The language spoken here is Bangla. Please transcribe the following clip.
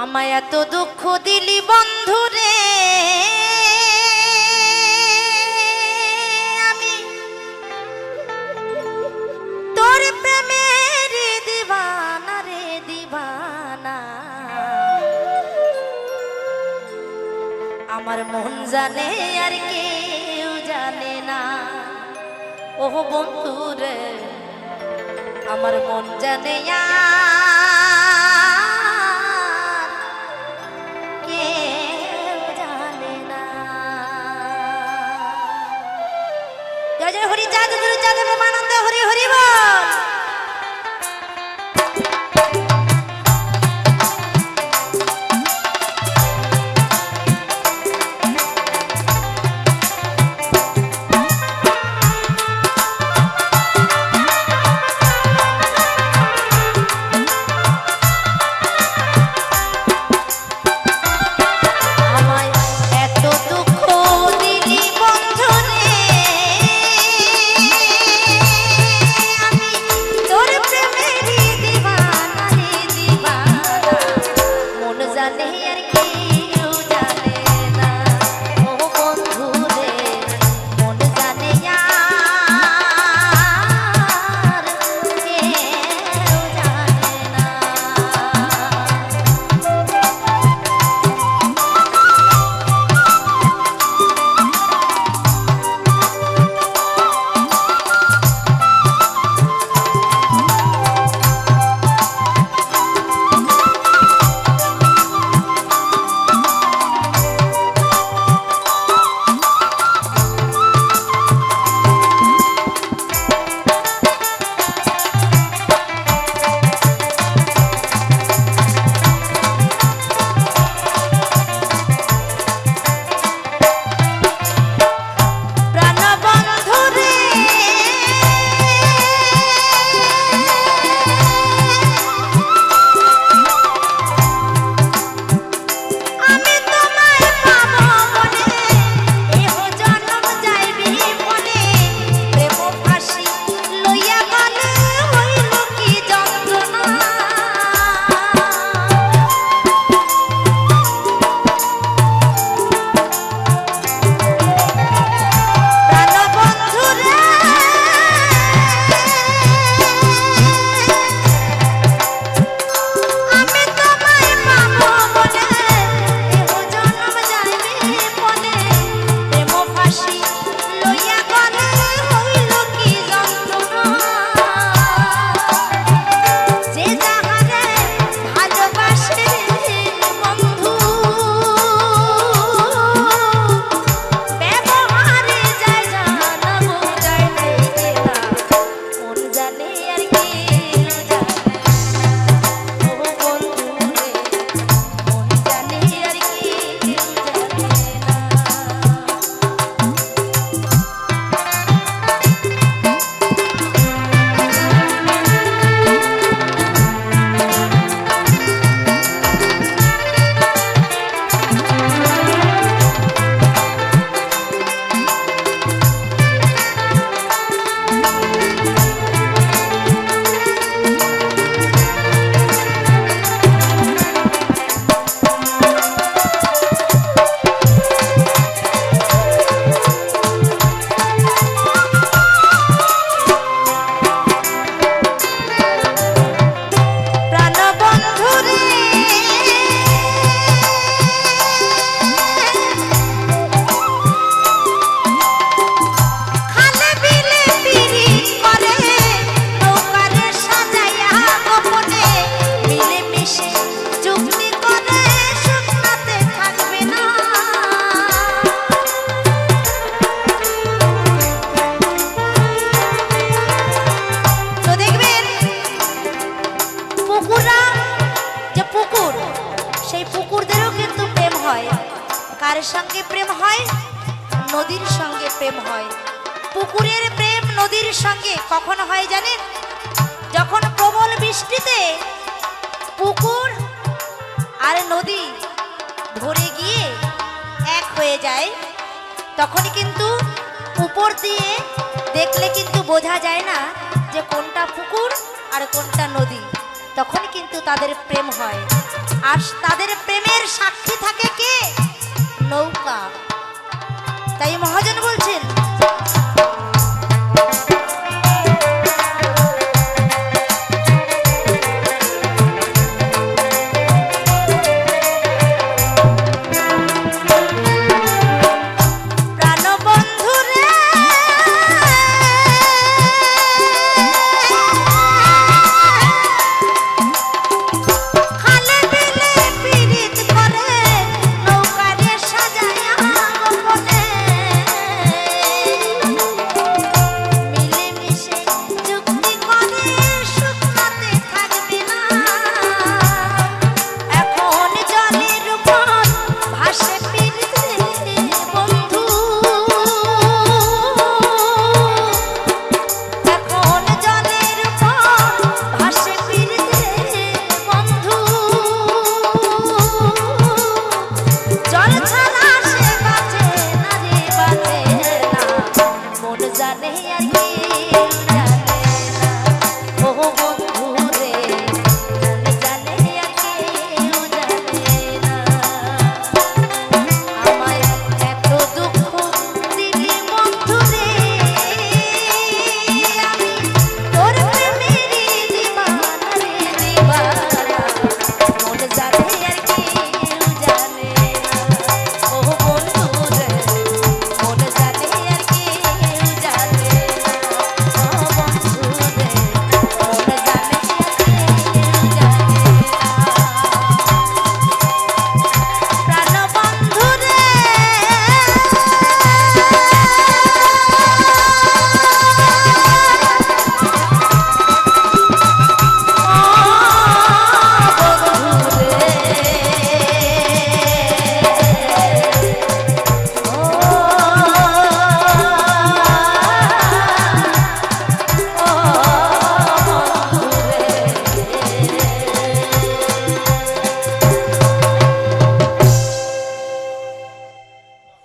আমায় এত দুঃখ দিলি বন্ধুরে আমি তোর প্রেমের দিবানা রে, দিবানা। আমার মন জানে আর কেউ জানে না। ও বন্ধুরে আমার মন জানে আর দেব আনন্দ হরি হরি বল। নদীর সঙ্গে প্রেম হয়। পুকুরের প্রেম নদীর সঙ্গে কখন হয় জানেন? যখন প্রবল বৃষ্টিতে পুকুর আর নদী ভরে গিয়ে এক হয়ে যায় তখনই কিন্তু উপর দিয়ে দেখলে কিন্তু বোঝা যায় না যে কোনটা পুকুর আর কোনটা নদী। তখন কিন্তু তাদের প্রেম হয়। আর তাদের প্রেমের সাক্ষী